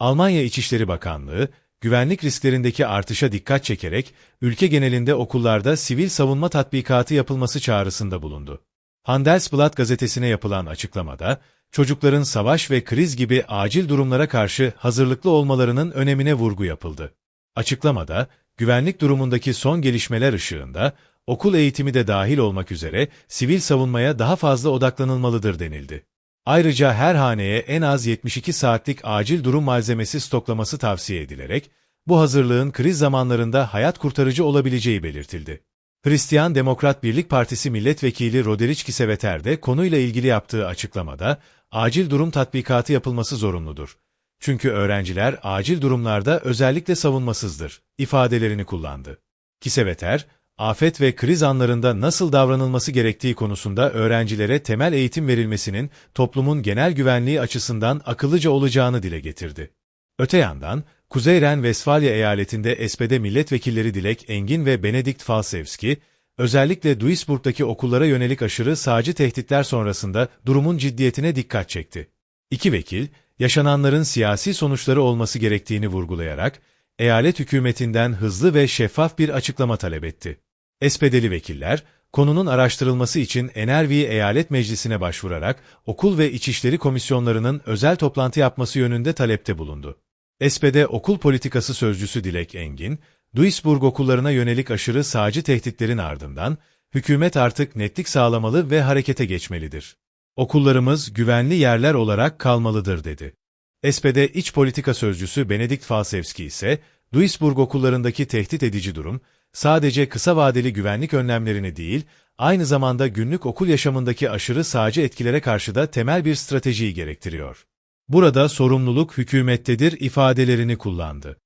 Almanya İçişleri Bakanlığı, güvenlik risklerindeki artışa dikkat çekerek, ülke genelinde okullarda sivil savunma tatbikatı yapılması çağrısında bulundu. Handelsblatt gazetesine yapılan açıklamada, çocukların savaş ve kriz gibi acil durumlara karşı hazırlıklı olmalarının önemine vurgu yapıldı. Açıklamada, güvenlik durumundaki son gelişmeler ışığında, okul eğitimi de dahil olmak üzere sivil savunmaya daha fazla odaklanılmalıdır denildi. Ayrıca her haneye en az 72 saatlik acil durum malzemesi stoklaması tavsiye edilerek, bu hazırlığın kriz zamanlarında hayat kurtarıcı olabileceği belirtildi. Hristiyan Demokrat Birlik Partisi Milletvekili Roderick Kiseveter de konuyla ilgili yaptığı açıklamada, acil durum tatbikatı yapılması zorunludur. Çünkü öğrenciler acil durumlarda özellikle savunmasızdır, ifadelerini kullandı. Kiseveter, afet ve kriz anlarında nasıl davranılması gerektiği konusunda öğrencilere temel eğitim verilmesinin toplumun genel güvenliği açısından akıllıca olacağını dile getirdi. Öte yandan, Kuzey Ren-Vesfalya eyaletinde SPD milletvekilleri Dilek Engin ve Benedikt Falsevski, özellikle Duisburg'daki okullara yönelik aşırı sağcı tehditler sonrasında durumun ciddiyetine dikkat çekti. İki vekil, yaşananların siyasi sonuçları olması gerektiğini vurgulayarak, eyalet hükümetinden hızlı ve şeffaf bir açıklama talep etti. SPD'li vekiller, konunun araştırılması için NRV Eyalet Meclisi'ne başvurarak okul ve içişleri komisyonlarının özel toplantı yapması yönünde talepte bulundu. SPD Okul Politikası Sözcüsü Dilek Engin, Duisburg okullarına yönelik aşırı sağcı tehditlerin ardından, hükümet artık netlik sağlamalı ve harekete geçmelidir. Okullarımız güvenli yerler olarak kalmalıdır dedi. SPD İç Politika Sözcüsü Benedikt Falsevski ise, Duisburg okullarındaki tehdit edici durum, sadece kısa vadeli güvenlik önlemlerini değil, aynı zamanda günlük okul yaşamındaki aşırı sağcı etkilere karşı da temel bir stratejiyi gerektiriyor. Burada sorumluluk hükümettedir ifadelerini kullandı.